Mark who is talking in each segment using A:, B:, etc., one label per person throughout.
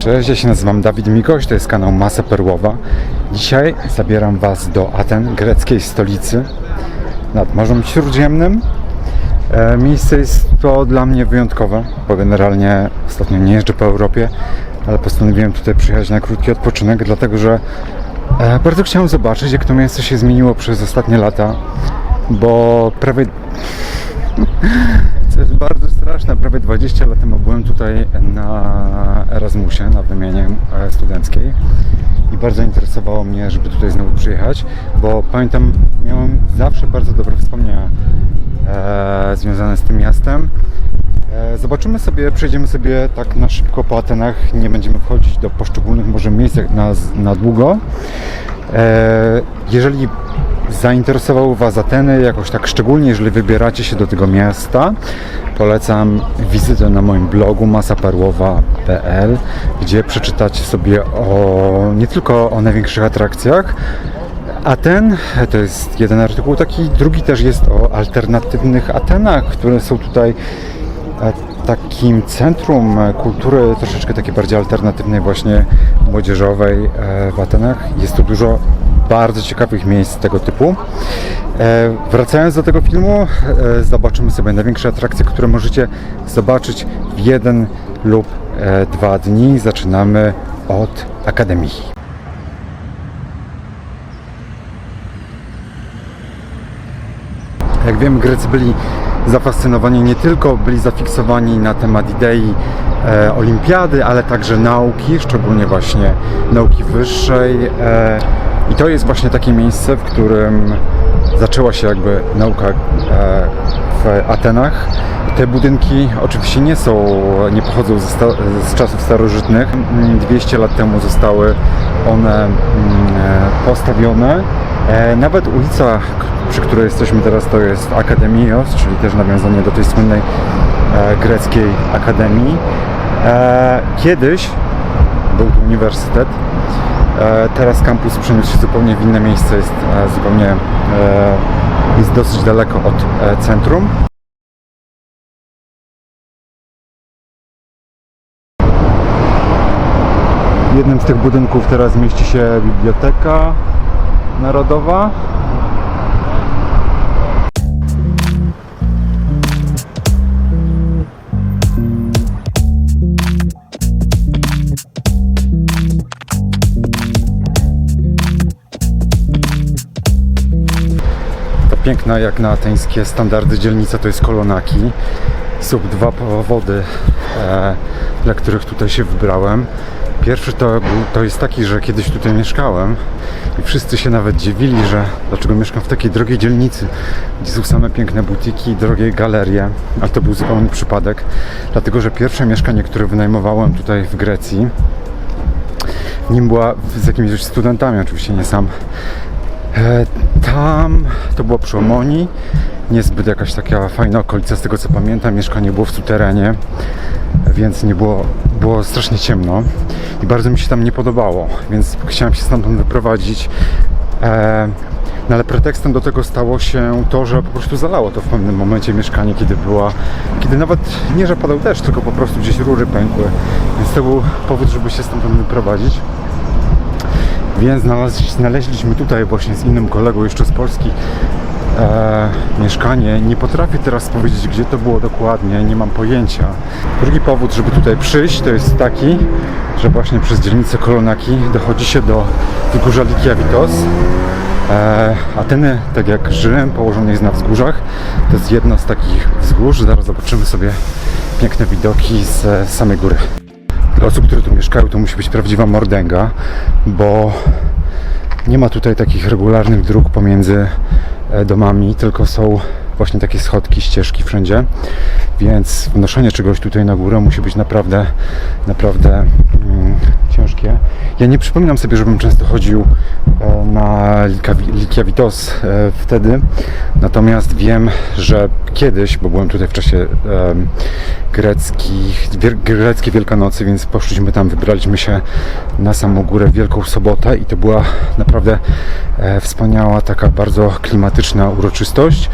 A: Cześć, ja się nazywam Dawid Mikoś, to jest kanał Masa Perłowa. Dzisiaj zabieram Was do Aten, greckiej stolicy nad Morzem Śródziemnym. E, miejsce jest to dla mnie wyjątkowe, bo generalnie ostatnio nie jeżdżę po Europie, ale postanowiłem tutaj przyjechać na krótki odpoczynek, dlatego że e, bardzo chciałem zobaczyć, jak to miasto się zmieniło przez ostatnie lata, bo prawie co jest bardzo straszne, prawie 20 lat temu byłem tutaj na Erasmusie, na wymianie e, studenckiej i bardzo interesowało mnie, żeby tutaj znowu przyjechać, bo pamiętam, miałem zawsze bardzo dobre wspomnienia e, związane z tym miastem. E, Zobaczymy sobie, przejdziemy sobie tak na szybko po Atenach, nie będziemy wchodzić do poszczególnych może miejsc jak na, na długo. E, Jeżeli zainteresowały Was Ateny jakoś tak szczególnie, jeżeli wybieracie się do tego miasta, polecam wizytę na moim blogu masaperłowa.pl, gdzie przeczytacie sobie o nie tylko o największych atrakcjach, Aten, to jest jeden artykuł taki, drugi też jest o alternatywnych Atenach, które są tutaj e, takim centrum kultury troszeczkę takiej bardziej alternatywnej właśnie młodzieżowej e, w Atenach. Jest tu dużo bardzo ciekawych miejsc tego typu. E, Wracając do tego filmu, e, zobaczymy sobie największe atrakcje, które możecie zobaczyć w jeden lub dwa dni. Zaczynamy od Akademii. Jak wiemy, Grecy byli zafascynowani nie tylko byli zafiksowani na temat idei e, olimpiady, ale także nauki, szczególnie właśnie nauki wyższej. E, I to jest właśnie takie miejsce, w którym zaczęła się jakby nauka e, w Atenach. Te budynki oczywiście nie są, nie pochodzą sta, z czasów starożytnych. 200 lat temu zostały one mm, e, postawione. E, Nawet ulica, przy której jesteśmy teraz, to jest Akademios, czyli też nawiązanie do tej słynnej e, greckiej akademii. E, Kiedyś był tu uniwersytet. Teraz kampus przeniósł się zupełnie w inne miejsce, jest zupełnie jest dosyć daleko od centrum. W jednym z tych budynków teraz mieści się Biblioteka Narodowa. Piękna jak na ateńskie standardy dzielnica to jest Kolonaki. Są dwa powody, e, dla których tutaj się wybrałem. Pierwszy to, to jest taki, że kiedyś tutaj mieszkałem i wszyscy się nawet dziwili, że dlaczego mieszkam w takiej drogiej dzielnicy, gdzie są same piękne butiki, drogie galerie, ale to był zupełny przypadek, dlatego że pierwsze mieszkanie, które wynajmowałem tutaj w Grecji, nim była z jakimiś studentami, oczywiście nie sam, E, Tam to było przy Omoni. Niezbyt jakaś taka fajna okolica, z tego co pamiętam. Mieszkanie było w suterenie, więc nie było, było strasznie ciemno i bardzo mi się tam nie podobało, więc chciałem się stamtąd wyprowadzić. E, No ale pretekstem do tego stało się to, że po prostu zalało to w pewnym momencie mieszkanie, kiedy była, kiedy nawet nie, że padał deszcz, tylko po prostu gdzieś rury pękły. Więc to był powód, żeby się stamtąd wyprowadzić. Więc znaleźli, znaleźliśmy tutaj właśnie z innym kolegą jeszcze z Polski e, mieszkanie. Nie potrafię teraz powiedzieć, gdzie to było dokładnie, nie mam pojęcia. Drugi powód, żeby tutaj przyjść, to jest taki, że właśnie przez dzielnicę Kolonaki dochodzi się do wzgórza Likiavitos. E, Ateny, tak jak żyłem, położone jest na wzgórzach. To jest jedno z takich wzgórz. Zaraz zobaczymy sobie piękne widoki z samej góry. Dla osób, które tu mieszkają, to musi być prawdziwa mordęga, bo nie ma tutaj takich regularnych dróg pomiędzy domami, tylko są właśnie takie schodki, ścieżki wszędzie, więc wnoszenie czegoś tutaj na górę musi być naprawdę, naprawdę mm, ciężkie. Ja nie przypominam sobie, żebym często chodził e, na Likiavitos e, wtedy, natomiast wiem, że kiedyś, bo byłem tutaj w czasie em, greckich, wiel- greckiej Wielkanocy, więc poszliśmy tam, wybraliśmy się na samą górę w Wielką Sobotę i to była naprawdę e, wspaniała, taka bardzo klimatyczna uroczystość.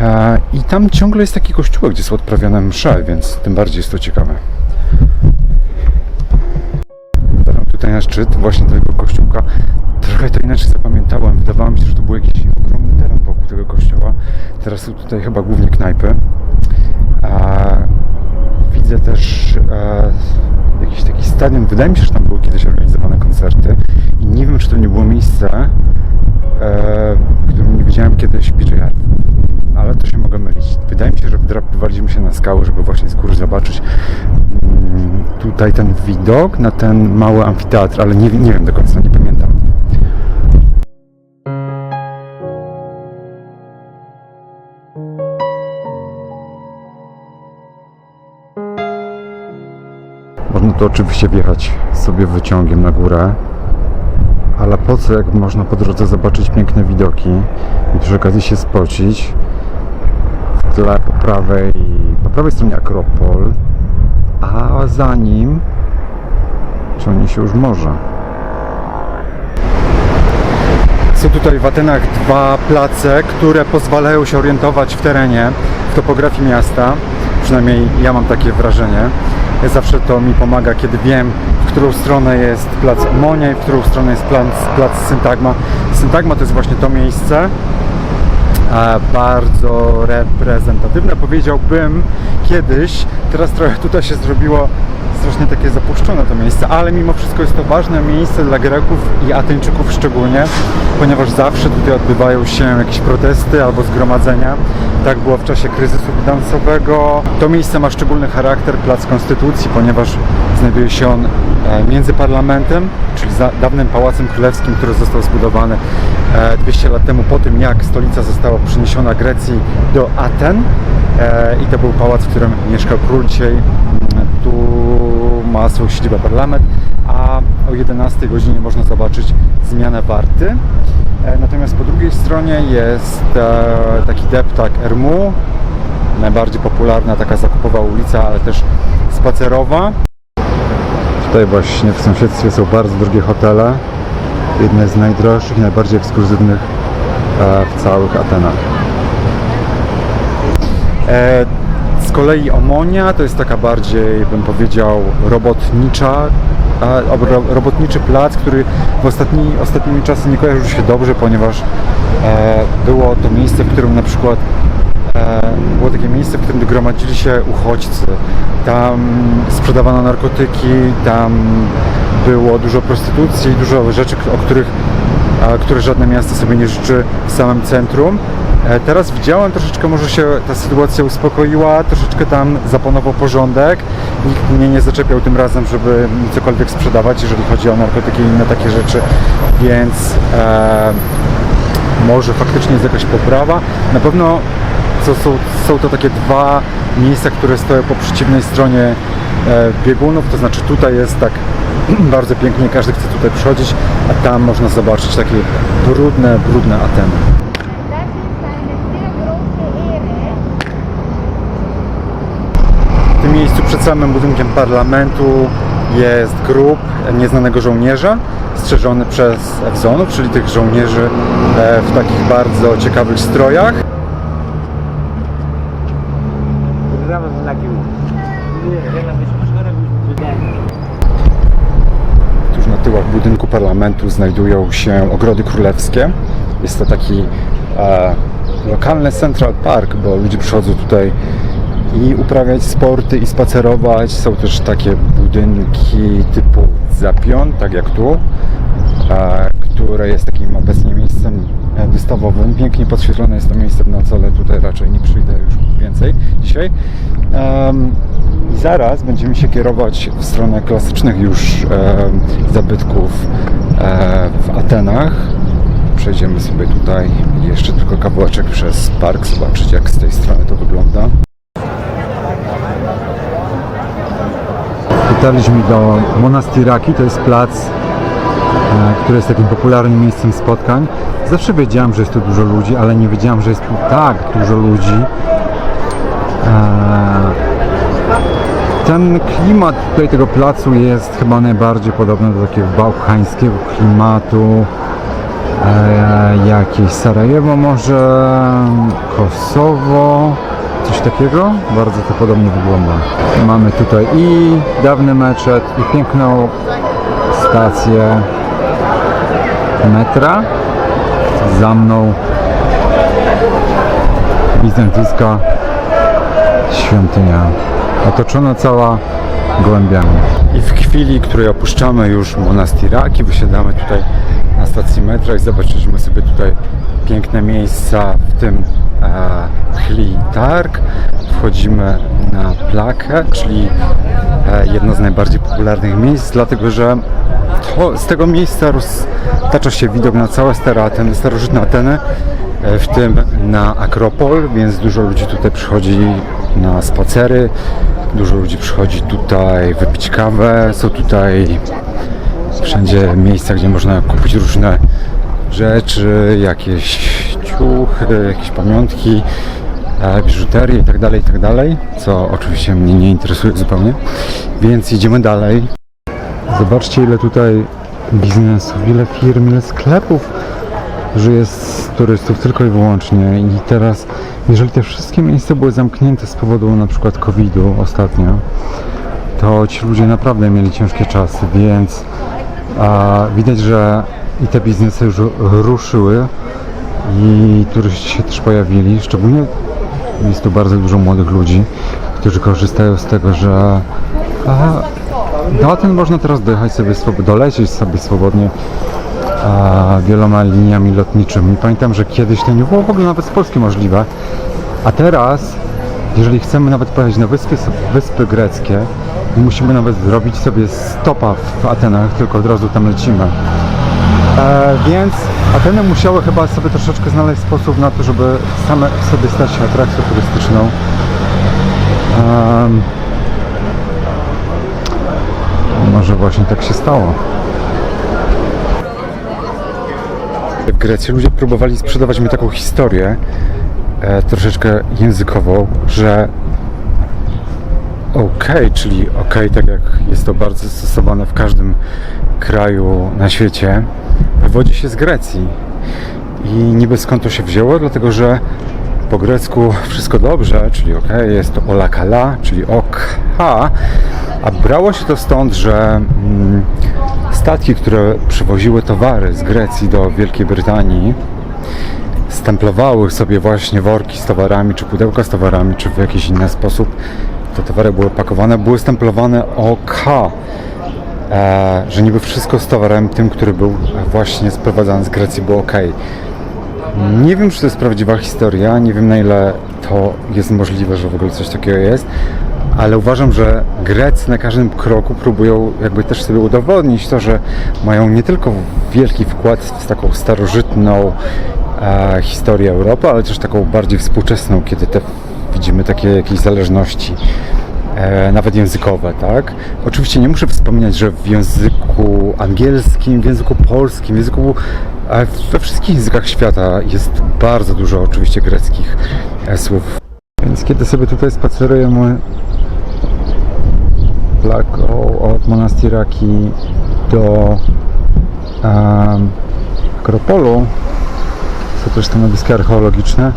A: E, I tam ciągle jest taki kościółek, gdzie są odprawiane msze, więc tym bardziej jest to ciekawe. na szczyt właśnie tego kościółka. Trochę to inaczej zapamiętałem. Wydawało mi się, że to był jakiś ogromny teren wokół tego kościoła. Teraz są tutaj chyba głównie knajpy. Widzę też e, jakiś taki stadion. Wydaje mi się, że tam były kiedyś organizowane koncerty. I nie wiem, czy to nie było miejsce, e, w którym nie widziałem kiedyś PJ Art. Ale to się mogę mylić. Wydaje mi się, że wdrapywaliśmy się na skały, żeby właśnie z góry zobaczyć mm, tutaj ten widok na ten mały amfiteatr, ale nie, nie wiem do końca, nie pamiętam. Można to oczywiście wjechać sobie wyciągiem na górę, ale po co, jak można po drodze zobaczyć piękne widoki i przy okazji się spocić? W tle po prawej, po prawej stronie Akropol, a za nim ciągnie się już morze. Są tutaj w Atenach dwa place, które pozwalają się orientować w terenie, w topografii miasta. Przynajmniej ja mam takie wrażenie. Zawsze to mi pomaga, kiedy wiem, w którą stronę jest plac Omonia i w którą stronę jest plac, plac Syntagma. Syntagma to jest właśnie to miejsce, bardzo reprezentatywne, powiedziałbym kiedyś. Teraz trochę tutaj się zrobiło strasznie takie zapuszczone to miejsce, ale mimo wszystko jest to ważne miejsce dla Greków i Ateńczyków szczególnie, ponieważ zawsze tutaj odbywają się jakieś protesty albo zgromadzenia. Tak było w czasie kryzysu finansowego. To miejsce ma szczególny charakter, Plac Konstytucji, ponieważ znajduje się on e, między parlamentem, dawnym Pałacem Królewskim, który został zbudowany e, 200 lat temu po tym, jak stolica została przeniesiona Grecji do Aten. E, I to był pałac, w którym mieszkał król dzisiaj. Mm, Tu ma swoją siedzibę parlament, a o 11 godzinie można zobaczyć zmianę warty. E, Natomiast po drugiej stronie jest e, taki deptak Ermu, najbardziej popularna taka zakupowa ulica, ale też spacerowa. Tutaj właśnie w sąsiedztwie są bardzo drogie hotele. Jedne z najdroższych i najbardziej ekskluzywnych e, w całych Atenach. E, z kolei Omonia to jest taka bardziej, bym powiedział, robotnicza, robotniczy plac, który w ostatni, ostatnimi czasy nie kojarzył się dobrze, ponieważ e, było to miejsce, w którym na przykład było takie miejsce, w którym gromadzili się uchodźcy. Tam sprzedawano narkotyki, tam było dużo prostytucji, dużo rzeczy, o których, które żadne miasto sobie nie życzy w samym centrum. E, Teraz widziałem troszeczkę, może się ta sytuacja uspokoiła, troszeczkę tam zapanował porządek. Nikt mnie nie zaczepiał tym razem, żeby cokolwiek sprzedawać, jeżeli chodzi o narkotyki i inne takie rzeczy, więc e, może faktycznie jest jakaś poprawa. Na pewno to są, są to takie dwa miejsca, które stoją po przeciwnej stronie e, biegunów, to znaczy tutaj jest tak bardzo pięknie, każdy chce tutaj przychodzić, a tam można zobaczyć takie brudne, brudne Ateny. W tym miejscu przed samym budynkiem parlamentu jest grób nieznanego żołnierza strzeżony przez Ewzonów, czyli tych żołnierzy e, w takich bardzo ciekawych strojach.
B: Programa lagi. Rela być może
A: Tuż na tyłach budynku parlamentu znajdują się ogrody królewskie. Jest to taki e, lokalny Central Park, bo ludzie przychodzą tutaj i uprawiać sporty i spacerować. Są też takie budynki typu Zapion, tak jak tu, e, które jest takim obecnie miejscem e, wystawowym. Pięknie podświetlone jest to miejsce w nocy, ale tutaj raczej nie przyjdę już więcej dzisiaj. I zaraz będziemy się kierować w stronę klasycznych już zabytków e, w Atenach. Przejdziemy sobie tutaj jeszcze tylko kawałeczek przez park, zobaczyć jak z tej strony to wygląda. Dotarliśmy do Monastiraki, to jest plac, e, który jest takim popularnym miejscem spotkań. Zawsze wiedziałem, że jest tu dużo ludzi, ale nie wiedziałem, że jest tu tak dużo ludzi. E, Ten klimat tutaj tego placu jest chyba najbardziej podobny do takiego bałkańskiego klimatu. E, jakieś Sarajewo może, Kosowo, coś takiego. Bardzo to podobnie wygląda. Mamy tutaj i dawny meczet, i piękną stację metra. Za mną bizantyjska świątynia, otoczona cała gołębiami. I w chwili, której opuszczamy już Monastiraki, wysiadamy tutaj na stacji metra i zobaczyliśmy sobie tutaj piękne miejsca, w tym e, Chli Targ. Wchodzimy na plakę, czyli e, jedno z najbardziej popularnych miejsc, dlatego że to, z tego miejsca roztacza się widok na całe stare Ateny, starożytne Ateny, e, w tym na Akropol, więc dużo ludzi tutaj przychodzi na spacery, dużo ludzi przychodzi tutaj wypić kawę, są tutaj wszędzie miejsca, gdzie można kupić różne rzeczy, jakieś ciuchy, jakieś pamiątki, e, biżuterię i tak dalej, i tak co oczywiście mnie nie interesuje zupełnie, więc idziemy dalej. Zobaczcie ile tutaj biznesów, ile firm, ile sklepów żyje z turystów tylko i wyłącznie i teraz jeżeli te wszystkie miejsca były zamknięte z powodu na przykład COVID-u ostatnio to ci ludzie naprawdę mieli ciężkie czasy, więc a, widać, że i te biznesy już ruszyły i turyści się też pojawili, szczególnie jest tu bardzo dużo młodych ludzi, którzy korzystają z tego, że a, do Aten można teraz dojechać sobie, dolecieć sobie swobodnie wieloma liniami lotniczymi. Pamiętam, że kiedyś to nie było w ogóle nawet z Polski możliwe, a teraz, jeżeli chcemy nawet pojechać na wyspy, wyspy greckie, musimy nawet zrobić sobie stopa w Atenach, tylko od razu tam lecimy. E, więc Ateny musiały chyba sobie troszeczkę znaleźć sposób na to, żeby same sobie stać się atrakcją turystyczną. Może właśnie tak się stało. W Grecji ludzie próbowali sprzedawać mi taką historię, e, troszeczkę językową, że okej, czyli okej, tak jak jest to bardzo stosowane w każdym kraju na świecie, wywodzi się z Grecji. I niby skąd to się wzięło? Dlatego, że po grecku wszystko dobrze, czyli ok, jest to olakala, czyli ok, a brało się to stąd, że mm, statki, które przywoziły towary z Grecji do Wielkiej Brytanii, stemplowały sobie właśnie worki z towarami, czy pudełka z towarami, czy w jakiś inny sposób te towary były pakowane, były stemplowane OK, e, że niby wszystko z towarem tym, który był właśnie sprowadzany z Grecji było OK. Nie wiem, czy to jest prawdziwa historia, nie wiem na ile to jest możliwe, że w ogóle coś takiego jest, ale uważam, że Grecy na każdym kroku próbują jakby też sobie udowodnić to, że mają nie tylko wielki wkład w taką starożytną e, historię Europy, ale też taką bardziej współczesną, kiedy te widzimy takie jakieś zależności e, nawet językowe, tak? Oczywiście nie muszę wspominać, że w języku angielskim, w języku polskim, w języku e, we wszystkich językach świata jest bardzo dużo oczywiście greckich e, słów. Więc kiedy sobie tutaj spacerujemy flagą od Monastiraki do em, Akropolu, są też stanowiska archeologiczne,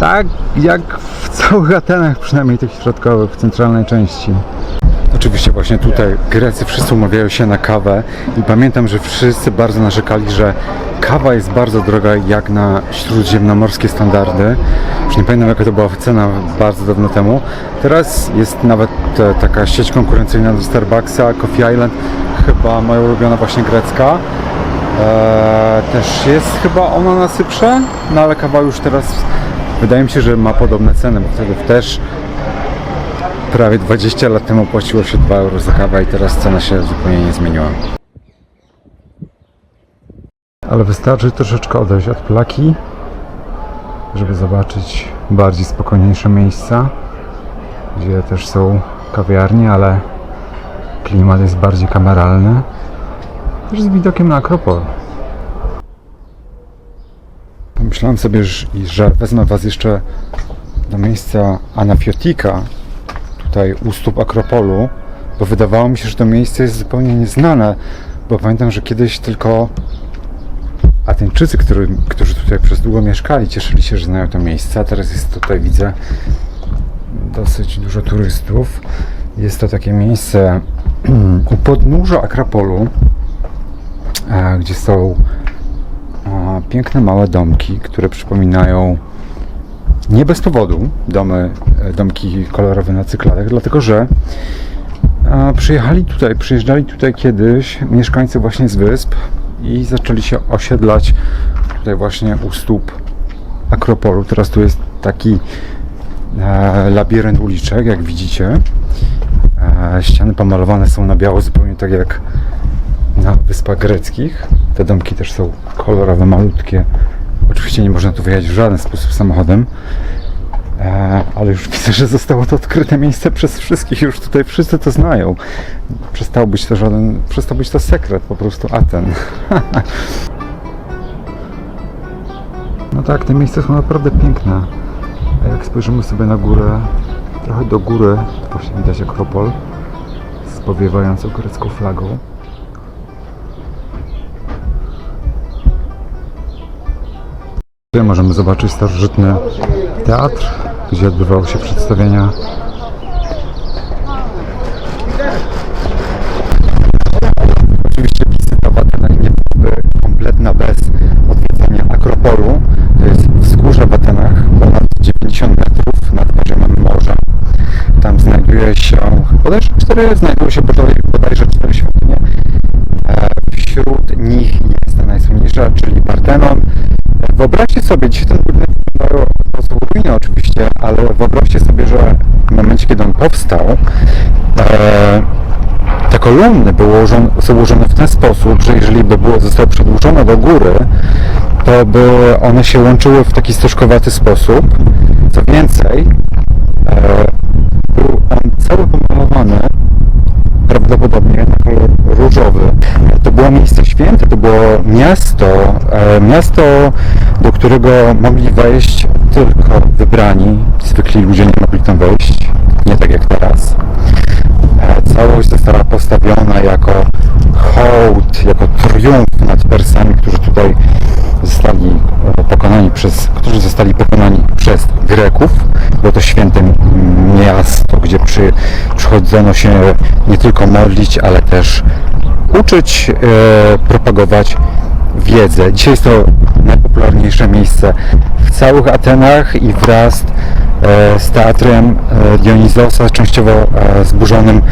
A: tak jak w całych Atenach, przynajmniej tych środkowych, w centralnej części. Właśnie tutaj Grecy wszyscy umawiają się na kawę i pamiętam, że wszyscy bardzo narzekali, że kawa jest bardzo droga jak na śródziemnomorskie standardy. Już nie pamiętam jaka to była cena bardzo dawno temu. Teraz jest nawet taka sieć konkurencyjna do Starbucksa, Coffee Island, chyba moja ulubiona właśnie grecka. Eee, też jest chyba ona na Cyprze, no ale kawa już teraz wydaje mi się, że ma podobne ceny, bo wtedy też prawie 20 lat temu płaciło się 2 euro za kawę i teraz cena się zupełnie nie zmieniła. Ale wystarczy troszeczkę odejść od plaki, żeby zobaczyć bardziej spokojniejsze miejsca, gdzie też są kawiarnie, ale klimat jest bardziej kameralny. Też z widokiem na Akropol. Pomyślałem sobie, że- wezmę Was jeszcze do miejsca Anafiotika, tutaj u stóp Akropolu, bo wydawało mi się, że to miejsce jest zupełnie nieznane, bo pamiętam, że kiedyś tylko Ateńczycy, który, którzy tutaj przez długo mieszkali, cieszyli się, że znają to miejsce, a teraz jest tutaj, widzę, dosyć dużo turystów. Jest to takie miejsce u podnóża Akropolu, e, gdzie są e, piękne małe domki, które przypominają nie bez powodu domy, domki kolorowe na cykladach, dlatego że przyjechali tutaj, przyjeżdżali tutaj kiedyś mieszkańcy właśnie z wysp i zaczęli się osiedlać tutaj właśnie u stóp Akropolu. Teraz tu jest taki e, labirynt uliczek, jak widzicie. E, ściany pomalowane są na biało, zupełnie tak jak na Wyspach Greckich. Te domki też są kolorowe, malutkie. Oczywiście nie można tu wyjechać w żaden sposób samochodem. E, ale już widzę, że zostało to odkryte miejsce przez wszystkich. Już tutaj wszyscy to znają. Przestał być to żaden, przestał być to sekret po prostu Aten. no tak, te miejsca są naprawdę piękne. A jak spojrzymy sobie na górę, trochę do góry, to właśnie widać Akropol z powiewającą grecką flagą. Tutaj możemy zobaczyć starożytny teatr, gdzie odbywały się przedstawienia. Oczywiście wizyta w Atenach nie byłaby kompletna bez odwiedzenia Akropolu. To jest wzgórze w Atenach, ponad 90 metrów nad poziomem morza. Tam znajduje się, bodajże cztery, znajdują się bodaj- bodajże cztery świątynie. E, Wśród nich jest ta najsłynniejsza, czyli Partenon. Wyobraźcie sobie, dzisiaj ten to są ruiny oczywiście, ale wyobraźcie sobie, że w momencie, kiedy on powstał, te kolumny były ułożone, są ułożone w ten sposób, że jeżeli by było, zostały przedłużone do góry, to by one się łączyły w taki stożkowaty sposób. Co więcej, e, był on cały pomalowany prawdopodobnie na kolor różowy. To było miejsce święte, to było miasto, e, miasto, do którego mogli wejść tylko wybrani. Zwykli ludzie nie mogli tam wejść, nie tak jak teraz. E, Całość została postawiona jako hołd, jako triumf nad Persami, którzy tutaj zostali przez, którzy zostali pokonani przez Greków. Było to święte miasto, gdzie przy, przychodzono się nie tylko modlić, ale też uczyć, e, propagować wiedzę. Dzisiaj jest to najpopularniejsze miejsce w całych Atenach i wraz e, z teatrem e, Dionizosa, częściowo e, zburzonym,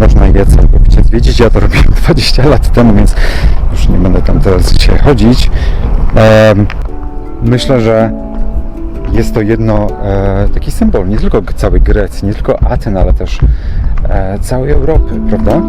A: można je całkowicie zwiedzić. Ja to robiłem 20 lat temu, więc już nie będę tam teraz dzisiaj chodzić. Em, Myślę, że jest to jedno e, taki symbol nie tylko całej Grecji, nie tylko Aten, ale też e, całej Europy, prawda?